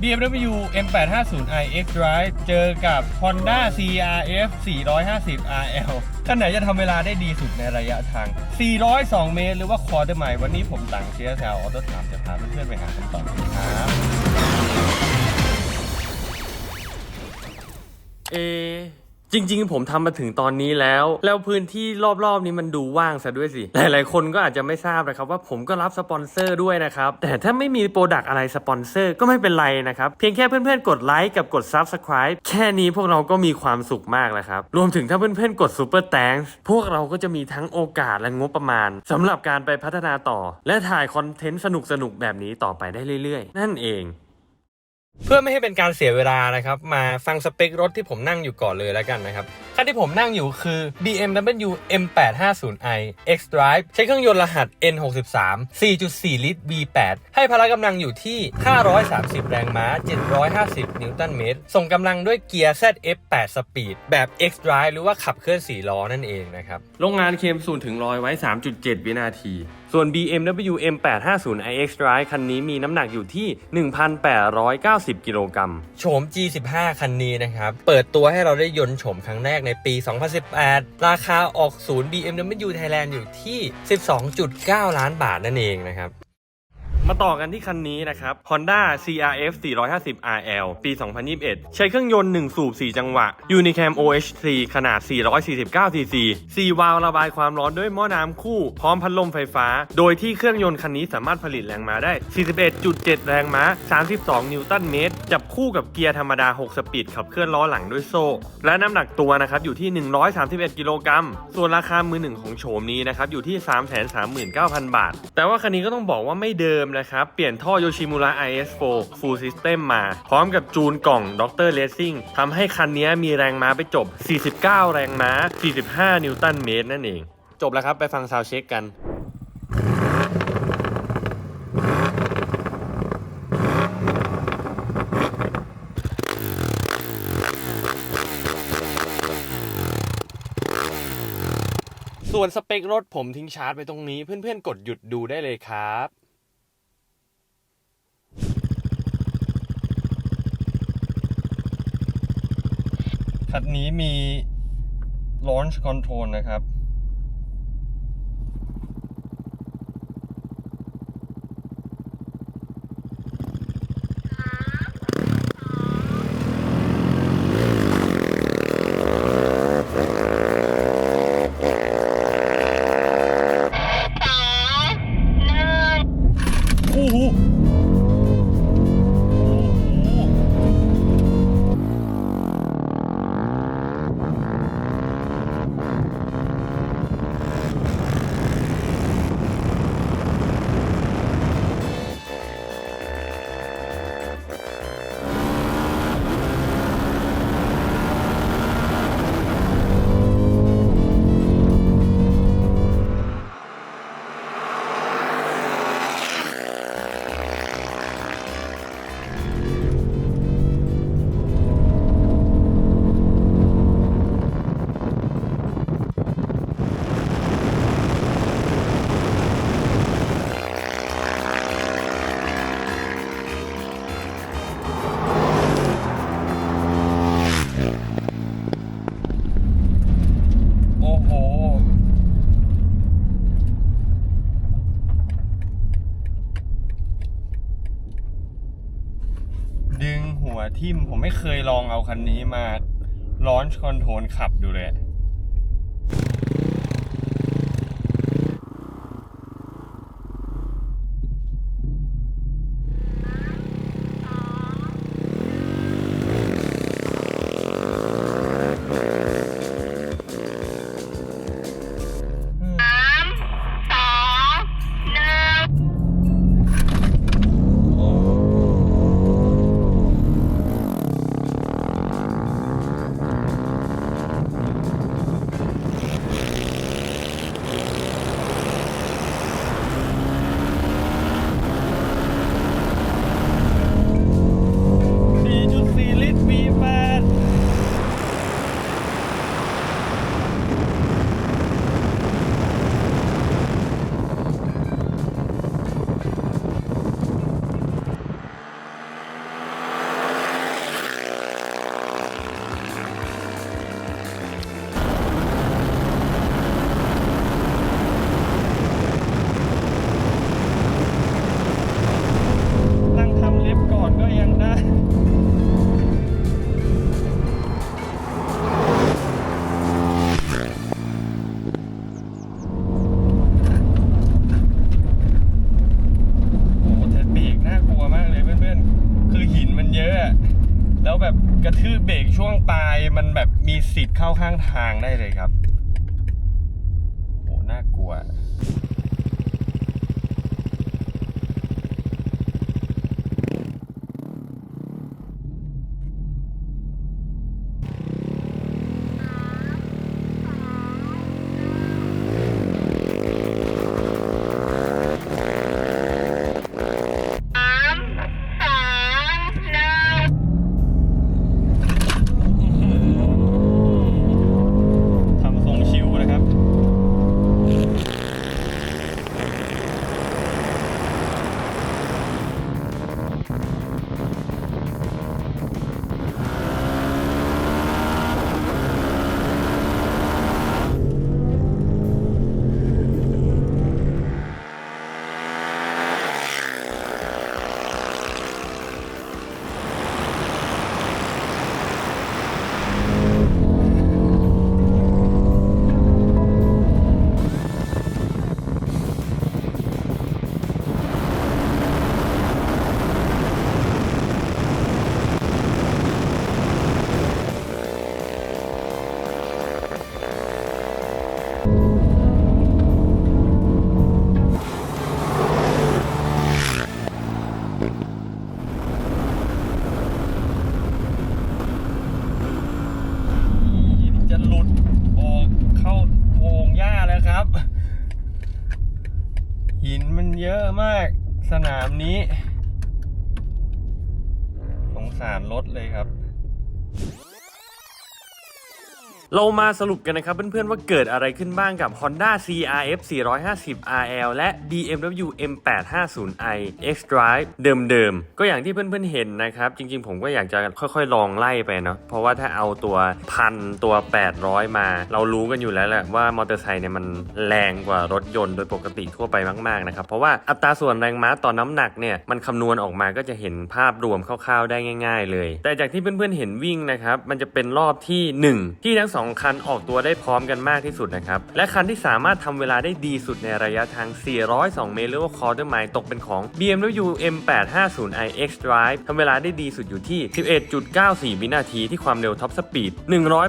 BMW M850i X Drive เจอกับ Honda CRF 450 RL คันไหนจะทำเวลาได้ดีสุดในระยะทาง 402 เมตร หรือว่า Quarter Mile วันนี้ผมตังเชียร์แซวออโต้ถามจะพาเพื่อนๆไปหาคำตอบครับเอ จริง ๆ ผมทำมาถึงตอนนี้แล้ว แล้วพื้นที่รอบๆนี้มันดูว่างซะด้วยสิ หลายๆ คนก็อาจจะไม่ทราบนะครับว่าผมก็รับสปอนเซอร์ด้วยนะครับ แต่ถ้าไม่มีโปรดักอะไรสปอนเซอร์ก็ไม่เป็นไรนะครับ เพียงแค่เพื่อนๆ กดไลค์กับกด Subscribe แค่นี้พวกเราก็มีความสุขมากแล้วครับ รวมถึงถ้าเพื่อนๆ กด Super Thanks พวกเราก็จะมีทั้งโอกาสและงบประมาณสำหรับการไปพัฒนาต่อ และถ่ายคอนเทนต์สนุกๆแบบนี้ต่อไปได้เรื่อย ๆ นั่นเอง เพื่อไม่ให้เป็นการเสียเวลานะครับ มาฟังสเปครถที่ผมนั่งอยู่ก่อนเลยแล้วกันนะครับ คันที่ผมนั่งอยู่คือ BMW M850i X Drive ใช้เครื่องยนต์รหัส N63 4.4 ลิตร V8 ให้พละกำลังอยู่ที่ 530 แรงม้า 750 นิวตันเมตร ส่งกำลังด้วยเกียร์ ZF8 Speed แบบ X Drive หรือว่าขับเคลื่อน 4 ล้อนั่นเองนะครับ โรงงานเคลมศูนย์ถึงร้อยไว้ 3.7 วินาที ส่วน BMW M850i X Drive คันนี้มีน้ำหนักอยู่ที่ 1,890 กิโลกรัม โฉม G15 คันนี้นะครับ เปิดตัวให้เราได้ยนต์โฉมครั้งแรกในปี 2018 ราคาออกศูนย์ BMW Thailand อยู่ที่ 12.9 ล้านบาทนั่นเองนะครับ มาต่อกันที่คันนี้นะครับ Honda CRF 450 RL ปี 2021 ใช้เครื่องยนต์ 1 สูบ 4 จังหวะ Unicam OH3 ขนาด 449 cc 4วาล์วระบายความร้อนด้วยหม้อน้ำคู่ พร้อมพัดลมไฟฟ้า โดยที่เครื่องยนต์คันนี้สามารถผลิตแรงม้าได้ 41.7 แรงม้า 32 นิวตันเมตร จับคู่กับเกียร์ธรรมดา 6 สปีดขับเคลื่อนล้อหลังด้วยโซ่ และน้ำหนักตัวนะครับอยู่ที่ 131 กิโลกรัม ส่วนราคามือหนึ่งของโฉมนี้นะครับอยู่ที่ 339,000 บาท แต่ว่าคันนี้ก็ต้องบอกว่าไม่เดิมนะครับ เปลี่ยนท่อโยชิมุระ IS4 Full System มา พร้อมกับจูนกล่องด็อกเตอร Racing ทำให้คันนี้มีแรงม้าไปจบ 49 แรงม้า 45 นิวตันเมตรนั่นเอง จบแล้วครับไปฟังซาวเช็คกันส่วนสเปครถผมทิ้งชาร์จไปตรงนี้เพื่อนๆกดหยุดดูได้เลยครับ คันนี้มี launch control นะครับ ที่ผมไม่เคยลองเอาคันนี้มาลอนช์คอนโทรลขับดูเลย เบรกช่วงปลายมันแบบมีสิทธิ์เข้าข้างทางได้เลยครับโหน่ากลัว นามนี้ สงสารรถเลยครับ เรามาสรุปกันนะครับเพื่อนๆว่าเกิดอะไรขึ้นบ้างกับ Honda CRF 450 RL และ BMW M850i X-Drive เดิมๆ ก็อย่างที่เพื่อนๆเห็นนะครับ จริงๆ ผมก็อยากจะค่อยๆ ลองไล่ไปเนาะเพราะว่าถ้าเอาตัวพันตัว 800 มา เรารู้กันอยู่แล้วแหละว่ามอเตอร์ไซค์เนี่ยมันแรงกว่ารถยนต์โดยปกติทั่วไปมากๆนะครับเพราะว่าอัตราส่วนแรงม้าต่อน้ำหนักเนี่ยมันคำนวณออกมาก็จะเห็นภาพรวมคร่าวๆ ได้ง่าย ๆ เลย แต่จากที่เพื่อนๆเห็นวิ่งนะครับมันจะเป็นรอบที่หนึ่งที่ทั้งสองคันออกตัวได้พร้อมกันมากที่สุดนะครับ และคันที่สามารถทำเวลาได้ดีสุดในระยะทาง 402 เมตรหรือว่า quarter mile ตกเป็นของ BMW M850i X-Drive ทำเวลาได้ดีสุดอยู่ที่ 11.94 วินาทีที่ความเร็วท็อปสปีด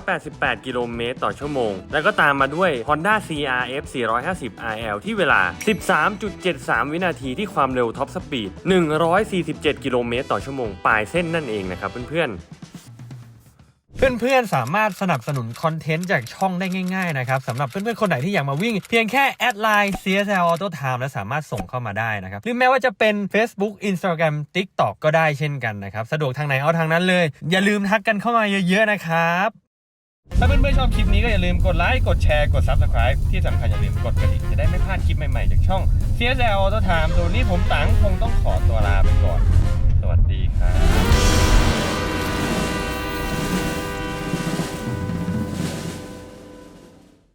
188 กิโลเมตรต่อชั่วโมง แล้วก็ตามมาด้วย Honda CRF 450 RL ที่เวลา 13.73 วินาทีที่ความเร็วท็อปสปีด 147 กิโลเมตรต่อชั่วโมงปลายเส้นนั่นเองนะครับเพื่อนๆ เพื่อนๆ สามารถสนับสนุนคอนเทนต์จากช่องได้ง่ายๆนะครับสำหรับเพื่อนๆ คนไหนที่อยากมาวิ่ง เพียงแค่แอดไลน์ CSL Auto Time และสามารถส่งเข้ามาได้นะครับ หรือแม้ว่าจะเป็น Facebook Instagram TikTok ก็ได้เช่นกันนะครับ สะดวกทางไหนเอาทางนั้นเลย อย่าลืมทักกันเข้ามาเยอะๆนะครับถ้าเพื่อนๆชอบคลิปนี้ก็อย่าลืมกดไลค์ กดแชร์ กด Subscribe ที่สำคัญอย่าลืมกดกระดิ่งจะได้ไม่พลาดคลิปใหม่ๆ จากช่อง CSL Auto Time ตัวนนี้ผมตังคงต้องขอตัวลาไปก่อน สวัสดีครับ